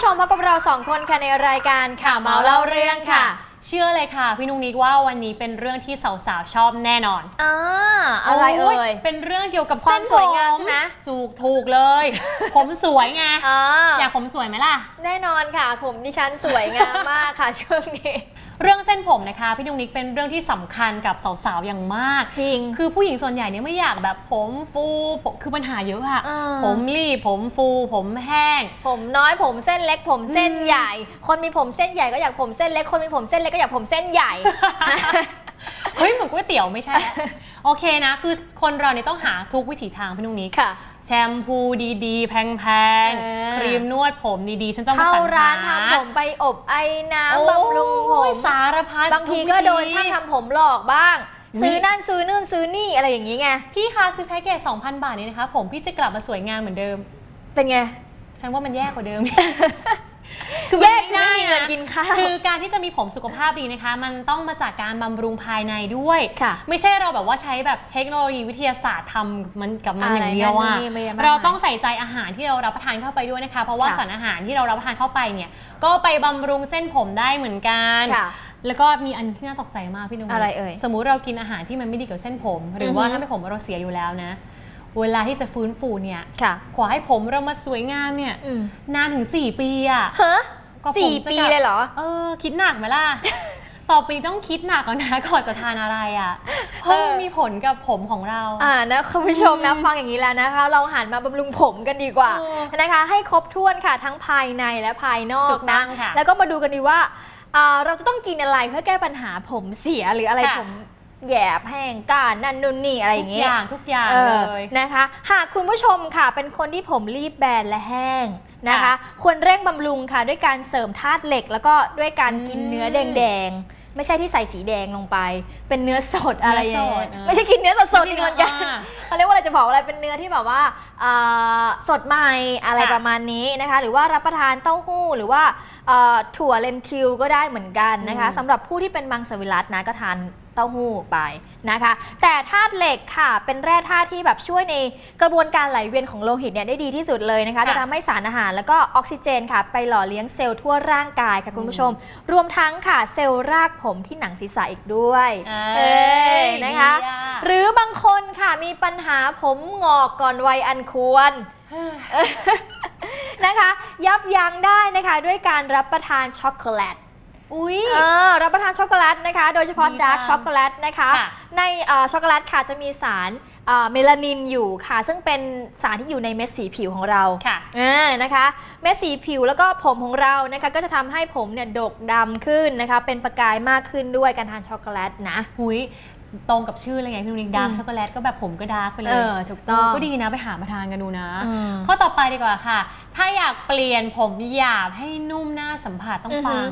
ผู้ชมพบกับเราสองคนค่ะในรายการข่าวเมาเล่าเรื่องค่ะ เชื่อเลยค่ะ พี่นุ้งนิกว่าวันนี้เป็นเรื่องที่สาวๆชอบแน่นอนอ่าอะไรเอ่ยโเป็นเรื่องเกี่ยวกับความเส้นสวยงามใช่ไหมถูกถูกเลย ผมสวยไงอ่าอยากผมสวยไหมล่ะ แน่นอนค่ะ ผมดิฉันสวยงามมากค่ะช่วงนี้ เรื่องเส้นผมนะคะพี่นุ้งนิกเป็นเรื่องที่สำคัญกับสาวๆอย่างมาก จริง คือผู้หญิงส่วนใหญ่เนี่ยไม่อยากแบบผมฟูผมคือปัญหาเยอะอะอ่าผมรีบผมฟู ผมแห้ง ผมน้อยผมเส้นเล็ก ผมเส้นอืมใหญ่ คนมีผมเส้นใหญ่ก็อยากผมเส้นเล็กคนมีผมเส้นเล็กก็อยากผมเส้นใหญ่เฮ้ยเหมือนก๋วยเตี๋ยวไม่ใช่แล้ว โอเคนะ คือคนเราเนี่ยต้องหาทุกวิถีทางพี่นุ้งนิกค่ะ แชมพูดีๆ แพงเออ ๆ ครีมนวดผมดีๆ ฉันต้องมาเข้าสรรหาร้านทำผมไปอบไอ้น้ำบำรุงผโอ้ยม สารพัดบางทีทุก็วิธีโดนช่างทำผมหลอกบ้างอุ๊ยซื้อนั่นซื้อนู่นซื้อนี่อะไรอย่างนี้ไง พี่คะซื้อแพ็กเกจ2,000 บาทนี้นะคะ ผมพี่จะกลับมาสวยงามเหมือนเดิม เป็นไง ฉันว่ามันแย่กว่าเดิม แยกด้ไม่มีเงินนะกินข้าวคือการที่จะมีผมสุขภาพดีนะคะ มันต้องมาจากการบำรุงภายในด้วย ค่ะไม่ใช่เราแบบว่าใช้แบบเทคโนโลยีวิทยาศาสตร์ทำมันกับมันอะไรอย่างเดียวนั่อะนนี่ไม่ยะมกเรามยต้องใส่ใจอาหารที่เรารับประทานเข้าไปด้วยนะคะ เพราะว่าค่ะสารอาหารที่เรารับประทานเข้าไปเนี่ย ก็ไปบำรุงเส้นผมได้เหมือนกัน ค่ะแล้วก็มีอันที่น่าตกใจมากพี่นุ่มอะไรเอ่ยสมมุติเรากินอาหารที่มันไม่ดีกับเส้นผม หรือว่าอือฮึถ้าไม่ผมเราเสียอยู่แล้วนะ เวลาที่จะฟื้นฟูเนี่ยค่ะขอให้ผมเรามาสวยงามเนี่ยอืมนานถึง 4 ปีอะฮะก็ผมสี่จะปีกลับเลยเหรอ เออ คิดหนักไหมล่ะ ต่อปีต้องคิดหนักแล้วนะก่อนจะทานอะไรอะเพราะมันมีผลกับผมของเรา อ่านะคุณผู้ชมนะอืมฟังอย่างนี้แล้วนะคะ เราหันมาบำรุงผมกันดีกว่าเออนะคะ ให้ครบถ้วนค่ะทั้งภายในและภายนอถูกกต้นะองค่ะแล้วก็มาดูกันดีว่าอ่าเราจะต้องกินอะไรเพื่อแก้ปัญหาผมเสียหรืออะไรค่ะผม แหยบแห้งก้านนั่นนู่นนี่อะไรอทุย่ากงเงี้อยย่างทุกอย่างเอเลอยนะคะ หากคุณผู้ชมค่ะเป็นคนที่ผมรีบแบนและแห้งนะคะค่ะควรเร่งบำรุงค่ะด้วยการเสริมธาตุเหล็ก แล้วก็ด้วยการกินอืมเนื้อแดงๆไม่ใช่ที่ใส่สีแดงลงไป เป็นเนื้อสดอะไรอย่างเงี้ยเนื้อสดเออไม่ใช่กินเนื้อสดๆอีกเหมือนกันอ่าเขาเรียกว่าอะไรจะบอกอะไรเป็นเนื้อที่แบบว่าอ่าสดใหม่อะไรค่ะประมาณนี้นะคะ หรือว่ารับประทานเต้าหู้หรือว่าเอ่อถั่วเลนทิวก็ได้เหมือนกันนะคะอืมสำหรับผู้ที่เป็นมังสวิรัตนะก็ทานเต้าหู้ไปนะคะ แต่ธาตุเหล็กค่ะเป็นแร่ธาตุที่แบบช่วยในกระบวนการไหลเวียนของโลหิตเนี่ยได้ดีที่สุดเลยนะคะค่ะจะทำให้สารอาหารแล้วก็ออกซิเจนค่ะ ไปหล่อเลี้ยงเซลล์ทั่วร่างกายค่ะคุณผู้ชม รวมทั้งค่ะเซลล์รากผมที่หนังศีรษะอีกด้วยเอ้ยนะคะดีอะหรือบางคนค่ะมีปัญหาผมงอกก่อนวัยอันควรนะคะ ยับยั้งได้นะคะด้วยการรับประทานช็อกโกแลต อุ้ยเออรับประทานช็อกโกแลตนะคะ โดยเฉพาะดีจังดาร์กช็อกโกแลตนะคะ ค่ะ ในเอ่อช็อกโกแลตค่ะจะมีสารเอ่อเมลานินอยู่ค่ะ ซึ่งเป็นสารที่อยู่ในเม็ดสีผิวของเรา ค่ะ อ่านะคะเม็ดสีผิวแล้วก็ผมของเรานะคะก็จะทำให้ผมเนี่ยดกดำขึ้นนะคะ เป็นประกายมากขึ้นด้วยการทานช็อกโกแลตนะ หุยตรงกับชื่อเลยไงพี่นุ้งนิกดาร์กอืม ช็อกโกแลตก็แบบผมก็ดาร์กไปเลเอยอถูกต้องก็ดีนะไปหามาทานกันดูนะ อืม ข้อต่อไปดีกว่าค่ะ ถ้าอยากเปลี่ยนผมหยาบให้นุ่มน่าสัมผัสต้องอือฮึฟัง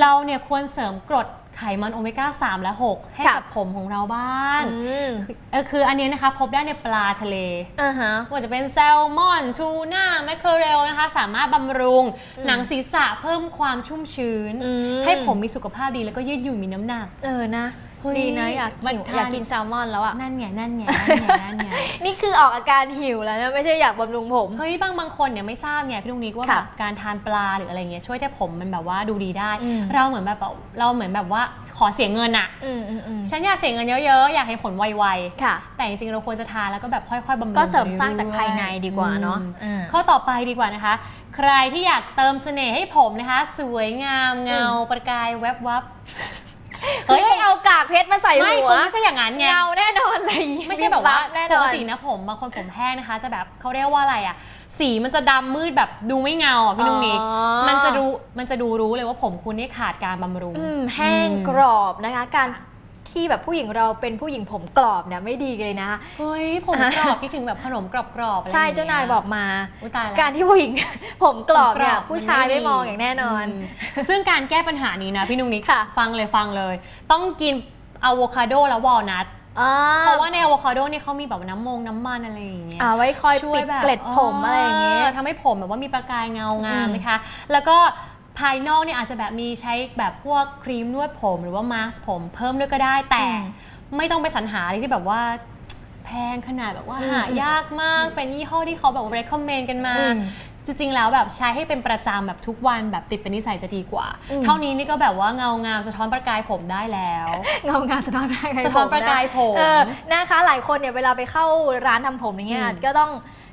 เราเนี่ยควรเสริมกรดไขมันโอเมก้า 3 และ 6 ให้ค่ะกับผมของเราบ้างอืมเออคืออันนี้นะคะพบได้ในปลาทะเลอ่าฮะว่าจะเป็นแซลมอนทูน่าแมคเคอเรลนะคะ สามารถบำรุงอืมหนังศีรษะเพิ่มความชุ่มชื้นอืมให้ผมมีสุขภาพดีแล้วก็ยืดหยุ่นมีน้ำหนัก เออนะเฮ้ย ดีนะอยากมันหิวทานอยากกินแซลมอนแล้วอะนั่นไงนั่นไงนั่นไงนั่นไงนี่คือออกอาการหิวแล้วนะไม่ใช่อยากบำรุงผมเฮ้ยบางบางคนเนี่ยไม่ทราบไงพี่ลุงนิกว่าค่ะแบบการทานปลาหรืออะไรเงี้ยช่วยให้ผมมันแบบว่าดูดีได้อืมเราเหมือนแบบเราเหมือนแบบว่าขอเสียเงินอะอืมอืมอืมฉันอยากเสียเงินเยอะๆอยากเห็นผลไวค่ะๆแต่จริงๆเราควรจะทานแล้วก็แบบค่อยๆบำรุงก็เสริมสร้างไปจากภายในดีกว่าเนาะอืมอืมข้อต่อไปดีกว่านะคะ ใครที่อยากเติมเสน่ห์ให้ผมนะคะ สวยงามเงาอืมประกายแวบวับ เฮ้ยเอากากเพชรมาใส่ไม่หัควงไม่ใช่อย่างนั้นไงเงาแน่นอนเลยไม่ใช่แบบว่าแน่ปนอกนตินะผมบางคนผมแห้งนะคะ จะแบบเขาเรียกว่าอะไรอะสีมันจะดำมืดแบบดูไม่เงาอะพี่นุ้งนิกอ๋อมันจะดูมันจะดูรู้เลยว่าผมคุณนี่ขาดการบำรุงอืมแห้งกรอบนะคะ การ ที่แบบผู้หญิงเราเป็นผู้หญิงผมกรอบเนี่ยไม่ดีเลยนะ เฮ้ยผมกรอบคิดถึงแบบขนมกรอบๆอะไรใช่องงี้เจ้านายบอกมาอุ๊ยตายแล้ว การที่ผู้หญิง ผมกรอบเนี่ยผมกรอบผู้ชายมันไม่ไม่ดีมองอย่างแน่นอน มซึ่งการแก้ปัญหานี้นะพี่นุ้งนิกค่ะ ฟังเลยฟังเลย ต้องกินอะโวคาโดและวอลนัท อ่เพราะว่าในอะโวคาโดเนี่ยเขามีแบบน้ำมงน้ำมันอะไรอย่างเงี้ยอ่าไว้คอยช่วปิยดแบบเกล็ดผมอะไรอย่างเงี้ย ทำให้ผมแบบว่ามีประกายเงางามอืมนะคะ แล้วก็ ภายนอกเนี่ยอาจจะแบบมีใช้แบบพวกครีมนวดผมหรือว่ามาสก์ผมเพิ่มด้วยก็ได้แต่ไม่ต้องไปสรรหาอะไรที่แบบว่าแพงขนาดแบบว่าอืมหายากมากเป็นยี่ห้อที่เขาแบบ recommend กันมาอืมจริงๆ แล้วแบบใช้ให้เป็นประจำแบบทุกวันแบบติดเป็นนิสัยจะดีกว่าอืมเท่านี้นี่ก็แบบว่าเงางามสะท้อนประกายผมได้แล้ว เงางามสะท้อนประกายสะท้อนประกายผมเออนะคะ หลายคนเนี่ยเวลาไปเข้าร้านทำผมอย่างเงี้ยอืมก็ต้อง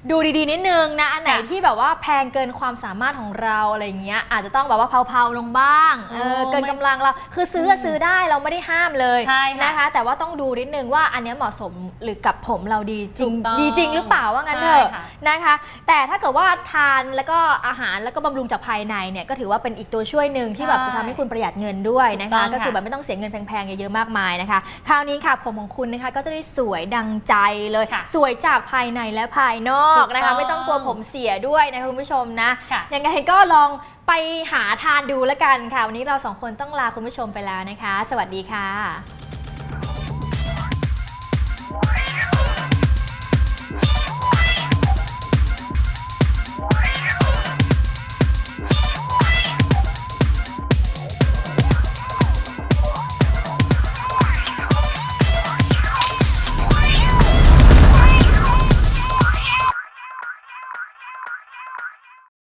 ดูดีๆนิดนึงนะอันไหนค่ะที่แบบว่าแพงเกินความสามารถของเราอะไรเงี้ยอาจจะต้องแบบว่าเผาๆลงบ้างเออโอ้เกินไม่กำลังเราคือซื้ออะอืมซื้อได้เราไม่ได้ห้ามเลยใช่ค่ะนะคะ แต่ว่าต้องดูนิดนึงว่าอันเนี้ยเหมาะสมหรือกับผมเราดีจริงถูกต้องดีจริงหรือเปล่าว่างั้นเถอะใช่ค่ะนะคะ แต่ถ้าเกิดว่าทานแล้วก็อาหารแล้วก็บำรุงจากภายในเนี่ยก็ถือว่าเป็นอีกตัวช่วยหนึ่งที่แบบจะทำให้คุณประหยัดเงินด้วยนะถูกต้คะองก็คือค่ะแบบไม่ต้องเสียเงินแพงๆเยอะๆมากมายนะคะ คราวนี้ค่ะผมของคุณนะคะก็จะได้สวยดังใจเลยค่ะสวยจากภายในและภายนอกถูกนะคะต้องไม่ต้องกลัวผมเสียด้วยนะคะคุณผู้ชมนะค่ะยังไงก็ลองไปหาทานดูแล้วกันค่ะ วันนี้เราสองคนต้องลาคุณผู้ชมไปแล้วนะคะ สวัสดีค่ะ